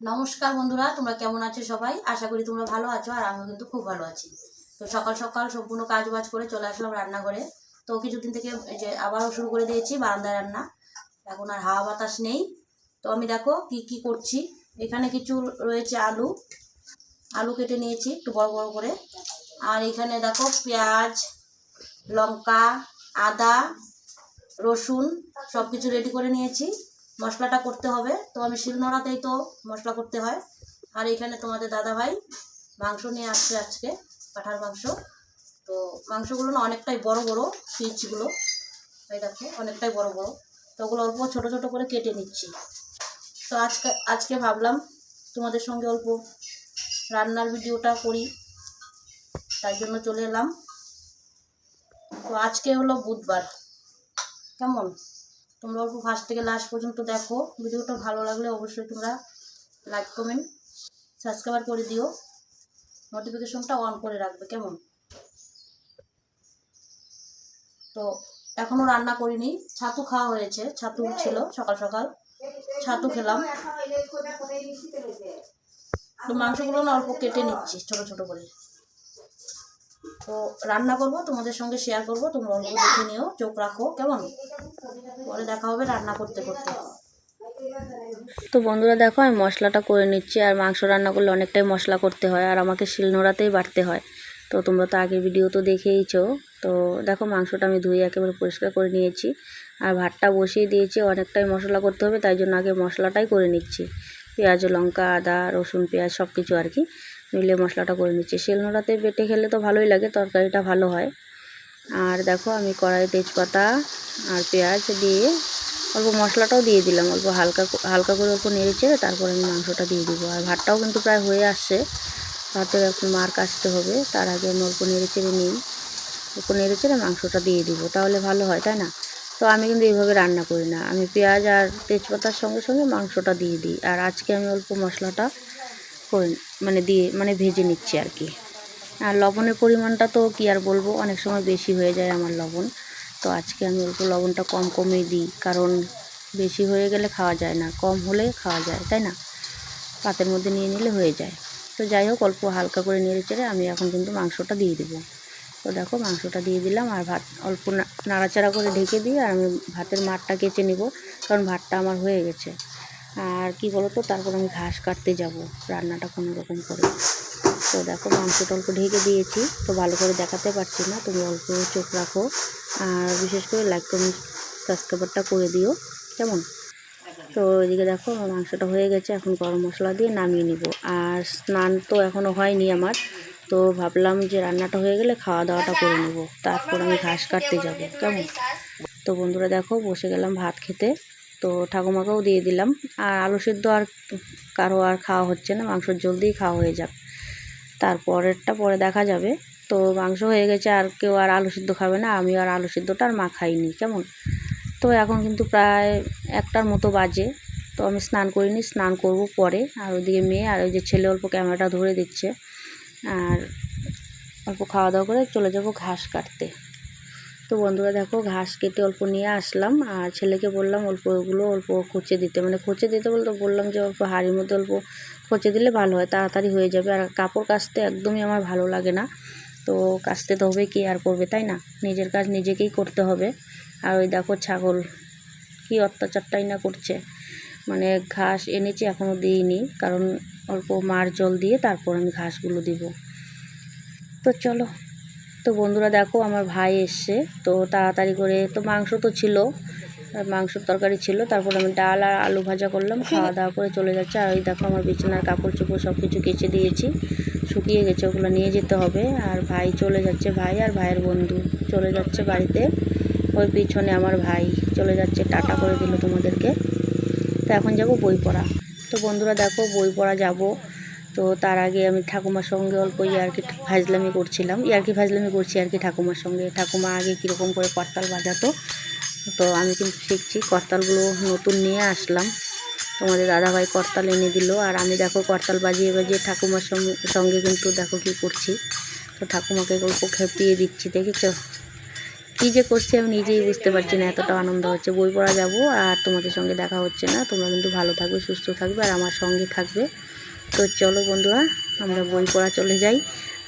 নমস্কার বন্ধুরা, তোমরা কেমন আছো সবাই? আশা করি তোমরা ভালো আছো আর আমিও কিন্তু খুব ভালো আছি। তো সকাল সকাল সম্পূর্ণ কাজ বাজ করে চলে আসলাম রান্নাঘরে। তো কিছুদিন থেকে যে আবারও শুরু করে দিয়েছি বারান্দায় রান্না। এখন আর হাওয়া বাতাস নেই। তো আমি দেখো কি কি করছি। এখানে কিছু রয়েছে আলু। আলু কেটে নিয়েছি একটু বড় বড় করে। আর এখানে দেখো পেঁয়াজ, লঙ্কা, আদা, রসুন সব কিছু রেডি করে নিয়েছি। মশলাটা করতে হবে। তো আমি শিলনোড়াতেই তো মশলা করতে হয়। আর এখানে তোমাদের দাদা ভাই মাংস নিয়ে আসছে আজকে, পাঠার মাংস। তো মাংসগুলো না অনেকটাই বড় বড় পিসগুলো এই দেখো, অনেকটাই বড় বড়। তো ওগুলো অল্প ছোট ছোট করে কেটে নিচ্ছি। তো আজকে আজকে ভাবলাম তোমাদের সঙ্গে অল্প রান্নার ভিডিওটা করি। তাই জন্য চলে এলাম। তো আজকে হলো বুধবার। কেমন? তোমরা অল্প ফার্স্ট থেকে লাস্ট পর্যন্ত দেখো। ভিডিওটা ভালো লাগলে অবশ্যই তোমরা লাইক কমেন্ট সাবস্ক্রাইব করে দিও। নোটিফিকেশনটা অন করে রাখবে, কেমন? তো এখনও রান্না করিনি। ছাতু খাওয়া হয়েছে, ছাতু ছিল সকাল সকাল। ছাতু খেলাম। তো মাংসগুলো না অল্প কেটে নিচ্ছি, ছোট ছোট করে। তো রান্না করব, তোমাদের সঙ্গে শেয়ার করব, তোমরা অল্প দেখে নিও, চোখ রাখো, কেমন? পরে দেখা হবে রান্না করতে করতে। তো বন্ধুরা দেখো, আমি মশলাটা করে নিচ্ছি, আর মাংস রান্না করলে অনেকটাই মশলা করতে হয়, আর আমাকে শিলনোড়াতেই বাটতে হয়। তো তোমরা তো আগের ভিডিও তো দেখেইছো। তো দেখো, মাংসটা আমি ধুয়ে একেবারে পরিষ্কার করে নিয়েছি, আর ভাতটা বসিয়ে দিয়েছি, অনেকটাই মশলা করতে হবে, তাই জন্য আগে মশলাটাই করে নিচ্ছি। পেঁয়াজ, লঙ্কা, আদা, রসুন, পেঁয়াজ সব কিছু আর কি। মিলে মশলাটা করে নিচ্ছি। শিলনোড়াতে বেটে খেলে তো ভালোই লাগে, তরকারিটা ভালো হয়। আর দেখো আমি কড়াই তেজপাতা আর পেঁয়াজ দিয়ে অল্প মশলাটাও দিয়ে দিলাম, অল্প হালকা হালকা করে অল্প নেড়ে চেড়ে তারপর আমি মাংসটা দিয়ে দিব। আর ভাতটাও কিন্তু প্রায় হয়ে আসছে, ভাতের এখন মার কাচতে হবে, তার আগে আমি অল্প নেড়ে চেড়ে নিই। অল্প নেড়ে চেড়ে মাংসটা দিয়ে দিব, তাহলে ভালো হয়, তাই না? তো আমি কিন্তু এইভাবে রান্না করি না। আমি পেঁয়াজ আর তেজপাতার সঙ্গে সঙ্গে মাংসটা দিয়ে দিই। আর আজকে আমি অল্প মশলাটা করে মানে দিয়ে মানে ভেজে নিচ্ছি আর কি। আর লবণের পরিমাণটা তো কি আর বলব, অনেক সময় বেশি হয়ে যায় আমার লবণ। তো আজকে আমি অল্প লবণটা কম কমেই দিই, কারণ বেশি হয়ে গেলে খাওয়া যায় না, কম হলে খাওয়া যায়, তাই না? পাতের মধ্যে নিয়ে নিলে হয়ে যায়। তো যাই হোক, অল্প হালকা করে নেড়ে চেড়ে আমি এখন কিন্তু মাংসটা দিয়ে দেবো। তো দেখো, মাংসটা দিয়ে দিলাম, আর ভাত, অল্প নাড়াচাড়া করে ঢেকে দিয়ে আর আমি ভাতের মাঠটা কেচে নিব, কারণ ভাতটা আমার হয়ে গেছে। আর কি বলো তো তারপর আমি ঘাস কাটতে যাব, রান্নাটা কোনো রকম করে তো দেখো মাংসটা অল্প ঢেকে দিয়েছি, তো ভালো করে দেখাতে পারছি না, তুমি অল্প চোখ রাখো। আর বিশেষ করে লাইক কমেন্ট সাবস্ক্রাইবারটা করে দিও, কেমন? তো এদিকে দেখো, আমার মাংসটা হয়ে গেছে, এখন গরম মশলা দিয়ে নামিয়ে নিব। আর স্নান তো এখনও হয়নি আমার, তো ভাবলাম যে রান্নাটা হয়ে গেলে খাওয়া দাওয়াটা করে নেব। তারপর আমি ঘাস কাটতে যাব, কেমন? তো বন্ধুরা দেখো, বসে গেলাম ভাত খেতে। তো ঠাকুমাকেও দিয়ে দিলাম। আর আলু সিদ্ধ আর কারও আর খাওয়া হচ্ছে না, মাংসর জলদি খাওয়া হয়ে যাক। তারপরেরটা পরে দেখা যাবে। তো মাংস হয়ে গেছে, আর কেউ আর আলু সিদ্ধ খাবে না আমি আর আলু সিদ্ধটা আর মা খাইনি, কেমন? তো এখন কিন্তু প্রায় একটার মতো বাজে। তো আমি স্নান করিনি, স্নান করব পরে। আর ওইদিকে মেয়ে আর ওই যে ছেলে অল্প ক্যামেরাটা ধরে দিচ্ছে। আর অল্প খাওয়া দাওয়া করে চলে যাব ঘাস কাটতে। তো বন্ধুরা দেখো, ঘাস কেটে অল্প নিয়ে আসলাম, আর ছেলেকে বললাম অল্প ওগুলো অল্প খোঁচে দিতে। মানে খোঁচে দিতে বলতে বললাম যে অল্প হাঁড়ির মধ্যে অল্প খোঁচে দিলে ভালো হয়, তাড়াতাড়ি হয়ে যাবে। আর কাপড় কাচতে একদমই আমার ভালো লাগে না। তো কাচতে তো হবে কি আর করবে, তাই না? নিজের কাজ নিজেকেই করতে হবে। আর ওই দেখো ছাগল, কি অত্যাচারটাই না করছে। মানে ঘাস এনেছি এখনও দিইনি। কারণ অল্প মার জল দিয়ে তারপর আমি ঘাসগুলো দিব। তো চলো তো বন্ধুরা দেখো আমার ভাই এসছে। তো তাড়াতাড়ি করে তো মাংস তো ছিল মাংসর তরকারি ছিল তারপর আমি ডাল আর আলু ভাজা করলাম খাওয়া দাওয়া করে চলে যাচ্ছে। আর ওই দেখো আমার বিছানার কাপড় চোপড় সব কিছু কেচে দিয়েছি শুকিয়ে গেছে ওগুলো নিয়ে যেতে হবে। আর ভাই চলে যাচ্ছে ভাই আর ভাইয়ের বন্ধু চলে যাচ্ছে বাড়িতে। ওই পিছনে আমার ভাই চলে যাচ্ছে টাটা করে দিল তোমাদেরকে। তো এখন যাব বই পড়া। তো বন্ধুরা দেখো বই পড়া যাব। তো তার আগে আমি ঠাকুমার সঙ্গে অল্প ইয়ার্কি ফাজলামি করছিলাম। ইয়ার্কি ফাজলামি করছি আর কি ঠাকুমার সঙ্গে। ঠাকুমা আগে কীরকম করে করতাল বাজাতো। তো আমি কিন্তু শিখছি, করতালগুলো নতুন নিয়ে আসলাম। তোমাদের দাদাভাই করতাল এনে দিল। আর আমি দেখো করতাল বাজিয়ে বাজিয়ে ঠাকুমার সঙ্গে সঙ্গে কিন্তু দেখো কী করছি। তো ঠাকুমাকে গল্প খেপিয়ে দিচ্ছি, দেখেছ? কী যে করছি আমি নিজেই বুঝতে পারছি না, এতটা আনন্দ হচ্ছে। বই পড়া যাব আর তোমাদের সঙ্গে দেখা হচ্ছে না। তোমরা কিন্তু ভালো থাকবে, সুস্থ থাকবে আর আমার সঙ্গে থাকবে। তো চলো বন্ধুরা, আমরা বই পড়া চলে যাই।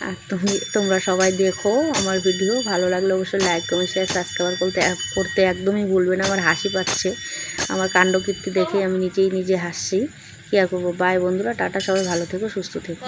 আর তুমি, তোমরা সবাই দেখো আমার ভিডিও ভালো লাগলে অবশ্যই লাইক কমেন্ট শেয়ার সাবস্ক্রাইব করতে করতে একদমই ভুলবে না, আমার হাসি পাচ্ছে। আমার কাণ্ডকীর্তি দেখে আমি নিজেই নিজে হাসছি। কী আর করব? বাই বন্ধুরা, টাটা, সবাই ভালো থেকো, সুস্থ থেকো।